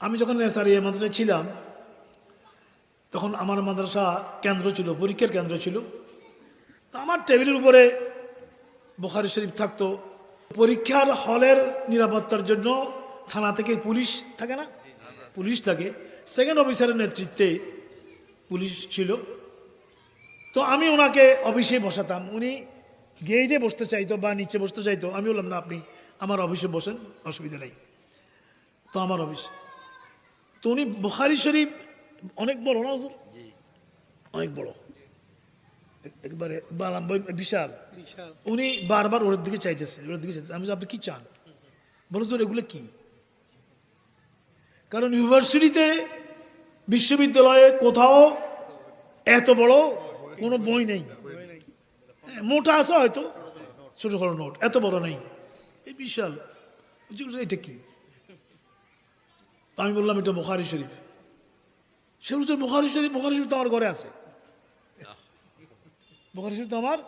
আমি যখন নেসারিয়া মাদ্রাসায় ছিলাম, তখন আমার মাদ্রাসা কেন্দ্র ছিল, পরীক্ষার কেন্দ্র ছিল। তো আমার টেবিলের উপরে বোখারি শরীফ থাকতো। পরীক্ষার হলের নিরাপত্তার জন্য থানা থেকে পুলিশ থাকে না? পুলিশ থাকে। সেকেন্ড অফিসারের নেতৃত্বে পুলিশ ছিল। তো আমি ওনাকে অফিসে বসাতাম। উনি গেইটে বসতে চাইতো বা নিচে বসতে চাইতো। আমি বললাম, না, আপনি আমার অফিসে বসেন, অসুবিধা নেই। তো আমার অফিস। তো উনি বুখারি শরীফ অনেক বড় না হুজুর? অনেক বড়। একবারে বিশাল। উনি বারবার ওর দিকে চাইতেছে ওর দিকে চাইতেছে। আমি আপনি কি চান? বলো তোর এগুলো কি? কারণ ইউনিভার্সিটিতে বিশ্ববিদ্যালয়ে কোথাও এত বড় কোনো বই নেই। হ্যাঁ, মোটা আছে হয়তো ছোট বড় নোট এত বড় নেই। এই বিশাল। এটা কি? তো আমি বললাম, এটা বোখারি শরীফ। সে বলছে, বোখারি শরীফ বোখারি শরীফ তো আমার ঘরে আছে। বোখারি শরীফ তো আমার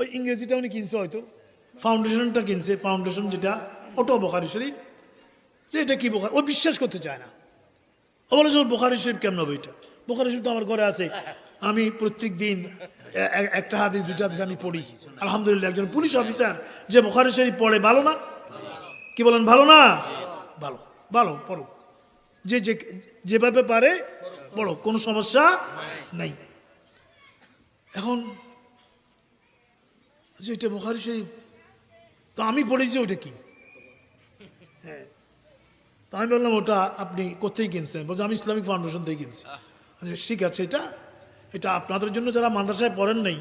ওই ইংরেজিটা উনি কিনছে হয়তো। ফাউন্ডেশনটা কিনছে ফাউন্ডেশন যেটা, ওটাও বোখারি শরীফ। যে এটা কি বোখারি, ও বিশ্বাস করতে চায় না। ও বলে যে বোখারি শরীফ কেমন হবে এটা? বোখারি শরীফ তো আমার ঘরে আছে। আমি প্রত্যেক দিন একটা হাদিস দুটা হাদিস আমি পড়ি। আলহামদুলিল্লাহ, একজন পুলিশ অফিসার যে বোখারি শরীফ পড়ে ভালো না? কি বলেন, ভালো না? ভালো। ভালো পড়ুক যে যে যেভাবে পারে পড়ো কোনো সমস্যা নাই। এখন যে এটা বোখারি শরীফ তো আমি পড়েছি ওটা কি? হ্যাঁ তো আমি বললাম ওটা আপনি কোথায় কিনছেন? বলছে আমি ইসলামিক ফাউন্ডেশন থেকে কিনছি। আচ্ছা, ঠিক আছে এটা এটা আপনাদের জন্য যারা মাদ্রাসায় পড়েন নাই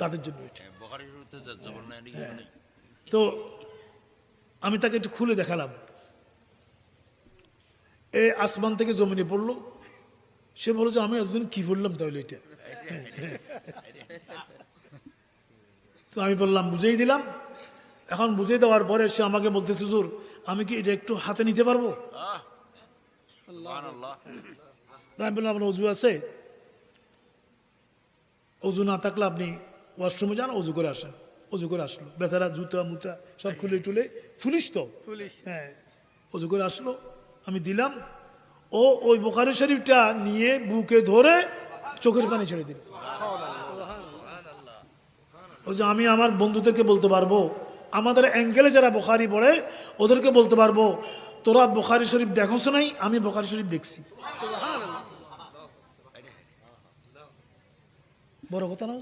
তাদের জন্য জবর নাই নেই তো আমি তাকে একটু খুলে দেখালাম। এ আসমান থেকে জমিনে পড়ল। সে বলে যে আমি এতদিন কি বললাম তাহলে এটা? তো আমি বললাম বুঝেই দিলাম। এখন বুঝিয়ে দেওয়ার পরে সে আমাকে বলতে সুজুর আমি কি এটা একটু হাতে নিতে পারব? আমি বললাম আপনার অজু আছে? অজু না থাকলে আপনি ওয়াশরুমে যান অজু করে আসেন। অজু করে আসলো। বেচারা জুতা মুতা সব খুলে টুলে ফুলিশ তো? হ্যাঁ অজু করে আসলো। আমি দিলাম। ও ওই বোখারি শরীফটা নিয়ে বুকে ধরে চোখের পানি ছেড়ে দিল। ও যে আমি আমার বন্ধুদেরকে বলতে পারব, আমাদের অ্যাঙ্গেলে যারা বোখারি পড়ে, ওদেরকে বলতে পারব, তোরা বোখারি শরীফ দেখোস নাই, আমি বোখারি শরীফ দেখছি। বড় কথা না?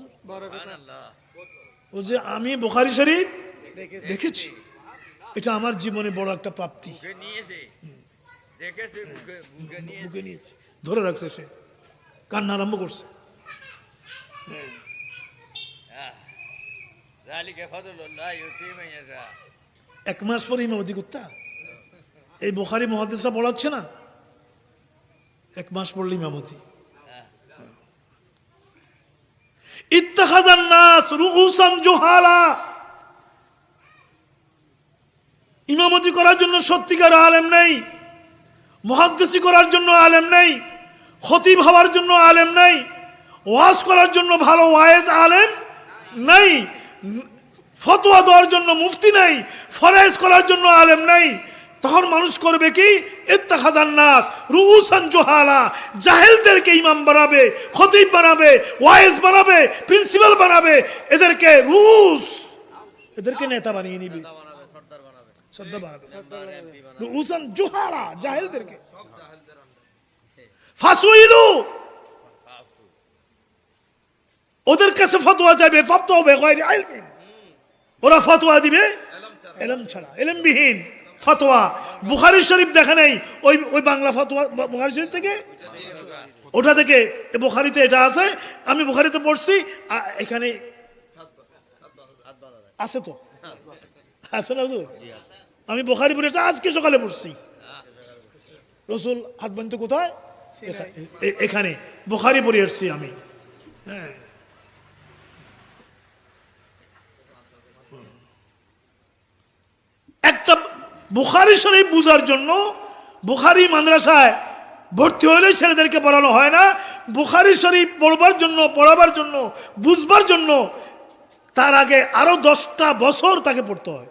ও যে? আমি বোখারি শরীফ দেখেছি। এটা আমার জীবনে বড় একটা প্রাপ্তি। বুকে নিয়েছে। ধরে রাখছে সে। কান্না আরম্ভ করছে। ইয়াশা এক মাস পরে ইমামতি করতা এই বোখারি মহাদেশা পড়াচ্ছে না? এক মাস পড়লে ইমামতি ইমামতি করার জন্য সত্যিকার আলেম নেই। মহাদ্দেশি করার জন্য আলেম নেই, খতিব হওয়ার জন্য আলেম নেই, ওয়াজ করার জন্য ভালো ওয়ায়েজ আলেম নেই, ফতোয়া দেওয়ার জন্য মুফতি নেই, ফরাইজ করার জন্য আলেম নেই। তখন মানুষ করবে কি? ইত্তাখাজান নাস, রুউসান জোহালা, জাহেলদেরকে ইমাম বানাবে, খতিব বানাবে, ওয়াইজ বানাবে, প্রিন্সিপাল বানাবে, এদেরকে রুস এদেরকে নেতা বানিয়ে নিবি। জাহেলদেরকে ফাসুইলু! ওদের কাছে ফতোয়া যাবে ফতোয়া হবে গায়রি। ওরা ফতোয়া দিবে? এলম ছাড়া। এলমবিহীন ফতোয়া। বুখারি শরীফ দেখা নেই ওই ওই বাংলা ফতোয়া বুখারি শরীফ থেকে? ওটা থেকে। বুখারিতে এটা আছে আমি বুখারিতে পড়ছি এখানে আছে তো? আছে না? আমি বুখারি পড়েছি আজকে সকালে পড়ছি। রসুল হাত বানতে কোথায়? এখানে। বুখারি পড়ে এসছি আমি। হ্যাঁ। একটা বুখারি শরীফ বুঝার জন্য বুখারি মাদ্রাসায় ভর্তি হলে ছেলেদেরকে পড়ানো হয় না। বুখারি শরীফ পড়বার জন্য, পড়াবার জন্য, বুঝবার জন্য তার আগে আরও দশটা বছর তাকে পড়তে হয়।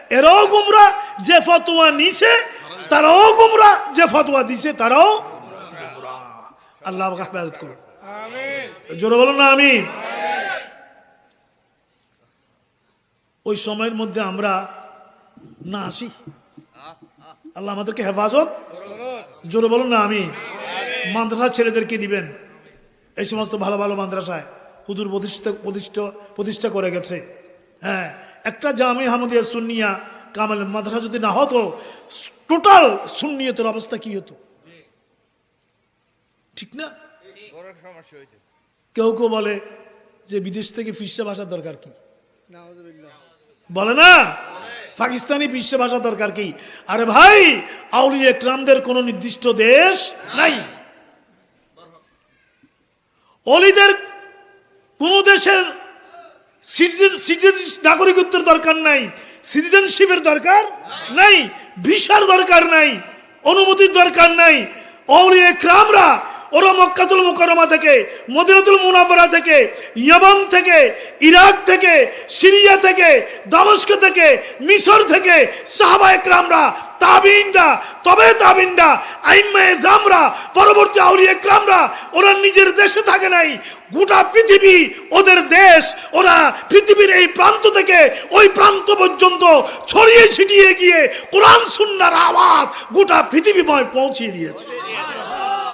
এরাও গুমরা যে ফতোয়া নিছে তারাও গুমরা যে ফতোয়া দিছে তারাও আল্লাহ আমাকে হেফাজত করুন। জোরে বলুন না আমি ওই সময়ের মধ্যে আমরা না আসি। আল্লাহ আমাদেরকে হেফাজত জোরে বলুন না আমি মাদ্রাসা ছেলেদেরকে দিবেন? এই সমস্ত ভালো ভালো মাদ্রাসায় হুজুর প্রতিষ্ঠা প্রতিষ্ঠা প্রতিষ্ঠা করে গেছে। হ্যাঁ একটা জামি হামদিয়া সুন্নিয়া কামাল মাদ্রাসা যদি না হতো টোটাল সুন্নিয়তের অবস্থা কি হতো? ঠিক না? কেউ কেউ বলে যে বিদেশ থেকে ফিসা ভাষার দরকার কি? বলে না? পাকিস্তানি বিশ্ব ভাষা দরকার কি? আরে ভাই, আউলিয়া একরামদের কোন নির্দিষ্ট দেশ নাই। অলিদের কোন দেশের সিটিজেন নাগরিকত্বের দরকার নাই। সিটিজেনশিপের দরকার নাই। ভিসার দরকার নাই। অনুমতির দরকার নাই। অলিয়া একরামরা ওরা মক্কাতুল মুকরমা থেকে, মদিনাতুল মুনাফরা থেকে, ইয়ামান থেকে, ইরাক থেকে, সিরিয়া থেকে, দামস্ক থেকে, মিশর থেকে সাহাবা একরামরা, তাবিনরা, তবে তাবিনরা, আইম্মা এজামরা পরবর্তী আউলি একরামরা, ওরা নিজের দেশে থাকে নাই, গোটা পৃথিবী ওদের দেশ, ওরা পৃথিবীর এই প্রান্ত থেকে ওই প্রান্ত পর্যন্ত ছড়িয়ে ছিটিয়ে গিয়ে কোরআন, সুন্নার আওয়াজ গোটা পৃথিবীময় পৌঁছিয়ে দিয়েছে।